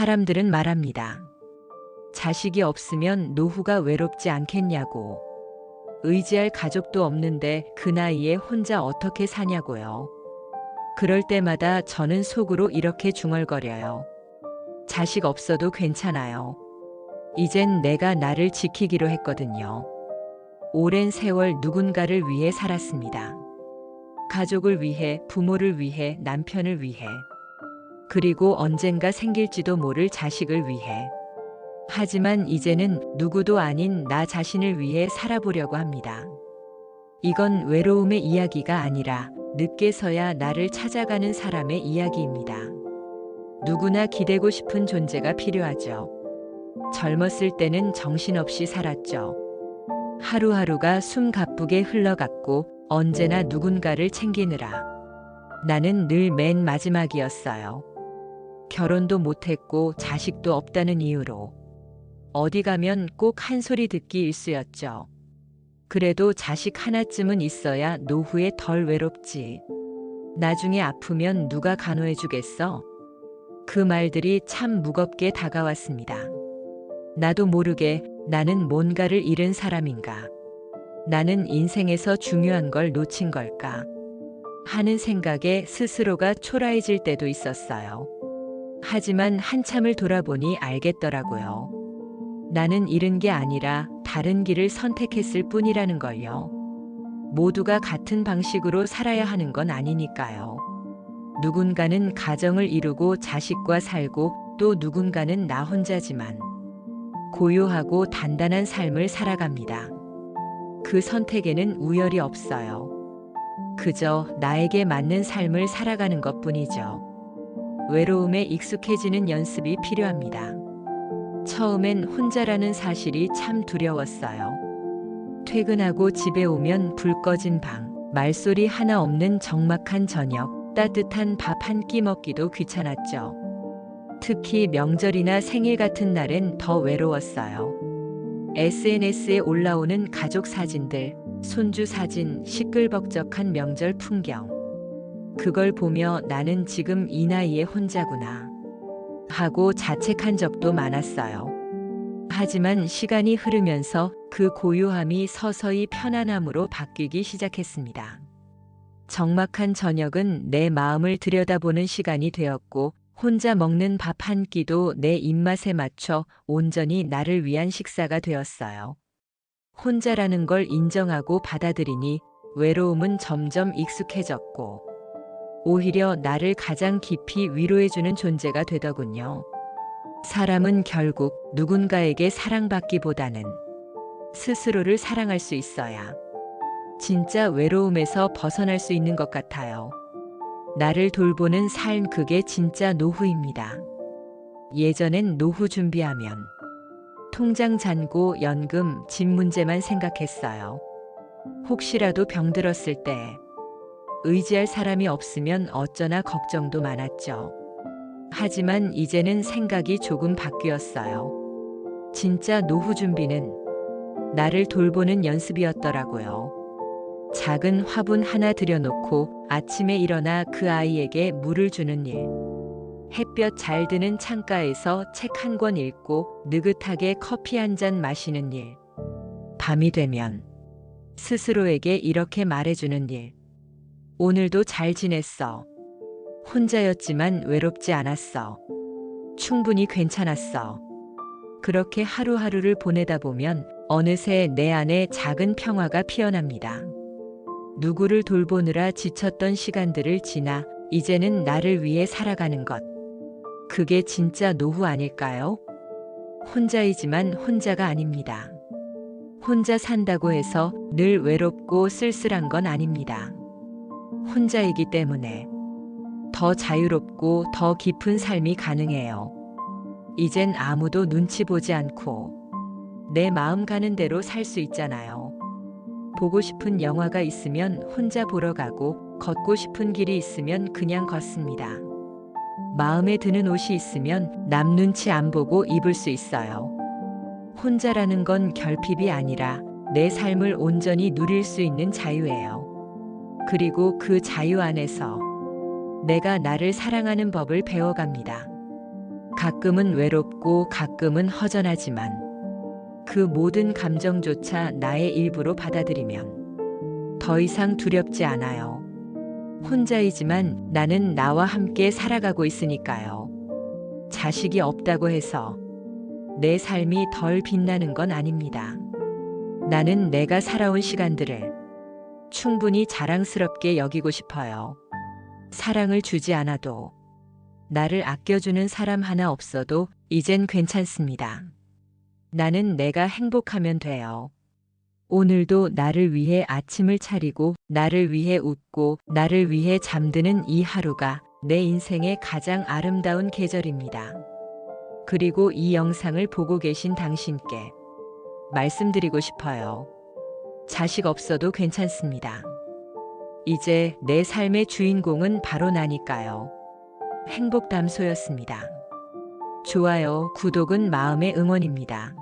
사람들은 말합니다. 자식이 없으면 노후가 외롭지 않겠냐고. 의지할 가족도 없는데 그 나이에 혼자 어떻게 사냐고요. 그럴 때마다 저는 속으로 이렇게 중얼거려요. 자식 없어도 괜찮아요. 이젠 내가 나를 지키기로 했거든요. 오랜 세월 누군가를 위해 살았습니다. 가족을 위해, 부모를 위해, 남편을 위해. 그리고 언젠가 생길지도 모를 자식을 위해. 하지만 이제는 누구도 아닌 나 자신을 위해 살아보려고 합니다. 이건 외로움의 이야기가 아니라 늦게서야 나를 찾아가는 사람의 이야기입니다. 누구나 기대고 싶은 존재가 필요하죠. 젊었을 때는 정신없이 살았죠. 하루하루가 숨 가쁘게 흘러갔고 언제나 누군가를 챙기느라. 나는 늘 맨 마지막이었어요. 결혼도 못했고 자식도 없다는 이유로. 어디 가면 꼭 한 소리 듣기 일쑤였죠. 그래도 자식 하나쯤은 있어야 노후에 덜 외롭지. 나중에 아프면 누가 간호해 주겠어? 그 말들이 참 무겁게 다가왔습니다. 나도 모르게 나는 뭔가를 잃은 사람인가? 나는 인생에서 중요한 걸 놓친 걸까? 하는 생각에 스스로가 초라해질 때도 있었어요. 하지만 한참을 돌아보니 알겠더라고요. 나는 잃은 게 아니라 다른 길을 선택했을 뿐이라는 걸요. 모두가 같은 방식으로 살아야 하는 건 아니니까요. 누군가는 가정을 이루고 자식과 살고 또 누군가는 나 혼자지만 고요하고 단단한 삶을 살아갑니다. 그 선택에는 우열이 없어요. 그저 나에게 맞는 삶을 살아가는 것 뿐이죠. 외로움에 익숙해지는 연습이 필요합니다. 처음엔 혼자라는 사실이 참 두려웠어요. 퇴근하고 집에 오면 불 꺼진 방, 말소리 하나 없는 적막한 저녁, 따뜻한 밥 한 끼 먹기도 귀찮았죠. 특히 명절이나 생일 같은 날엔 더 외로웠어요. SNS에 올라오는 가족 사진들, 손주 사진, 시끌벅적한 명절 풍경. 그걸 보며 나는 지금 이 나이에 혼자구나. 하고 자책한 적도 많았어요. 하지만 시간이 흐르면서 그 고요함이 서서히 편안함으로 바뀌기 시작했습니다. 적막한 저녁은 내 마음을 들여다보는 시간이 되었고, 혼자 먹는 밥 한 끼도 내 입맛에 맞춰 온전히 나를 위한 식사가 되었어요. 혼자라는 걸 인정하고 받아들이니 외로움은 점점 익숙해졌고, 오히려 나를 가장 깊이 위로해주는 존재가 되더군요. 사람은 결국 누군가에게 사랑받기보다는 스스로를 사랑할 수 있어야 진짜 외로움에서 벗어날 수 있는 것 같아요. 나를 돌보는 삶 그게 진짜 노후입니다. 예전엔 노후 준비하면 통장 잔고 연금 집 문제만 생각했어요. 혹시라도 병들었을 때 의지할 사람이 없으면 어쩌나 걱정도 많았죠. 하지만 이제는 생각이 조금 바뀌었어요. 진짜 노후 준비는 나를 돌보는 연습이었더라고요. 작은 화분 하나 들여놓고 아침에 일어나 그 아이에게 물을 주는 일. 햇볕 잘 드는 창가에서 책 한 권 읽고 느긋하게 커피 한 잔 마시는 일. 밤이 되면 스스로에게 이렇게 말해주는 일. 오늘도 잘 지냈어. 혼자였지만 외롭지 않았어. 충분히 괜찮았어. 그렇게 하루하루를 보내다 보면 어느새 내 안에 작은 평화가 피어납니다. 누구를 돌보느라 지쳤던 시간들을 지나 이제는 나를 위해 살아가는 것. 그게 진짜 노후 아닐까요? 혼자이지만 혼자가 아닙니다. 혼자 산다고 해서 늘 외롭고 쓸쓸한 건 아닙니다. 혼자이기 때문에 더 자유롭고 더 깊은 삶이 가능해요. 이젠 아무도 눈치 보지 않고 내 마음 가는 대로 살 수 있잖아요. 보고 싶은 영화가 있으면 혼자 보러 가고 걷고 싶은 길이 있으면 그냥 걷습니다. 마음에 드는 옷이 있으면 남 눈치 안 보고 입을 수 있어요. 혼자라는 건 결핍이 아니라 내 삶을 온전히 누릴 수 있는 자유예요. 그리고 그 자유 안에서 내가 나를 사랑하는 법을 배워갑니다. 가끔은 외롭고 가끔은 허전하지만 그 모든 감정조차 나의 일부로 받아들이면 더 이상 두렵지 않아요. 혼자이지만 나는 나와 함께 살아가고 있으니까요. 자식이 없다고 해서 내 삶이 덜 빛나는 건 아닙니다. 나는 내가 살아온 시간들을 충분히 자랑스럽게 여기고 싶어요. 사랑을 주지 않아도 나를 아껴주는 사람 하나 없어도 이젠 괜찮습니다. 나는 내가 행복하면 돼요. 오늘도 나를 위해 아침을 차리고 나를 위해 웃고 나를 위해 잠드는 이 하루가 내 인생의 가장 아름다운 계절입니다. 그리고 이 영상을 보고 계신 당신께 말씀드리고 싶어요. 자식 없어도 괜찮습니다. 이제 내 삶의 주인공은 바로 나니까요. 행복담소였습니다. 좋아요, 구독은 마음의 응원입니다.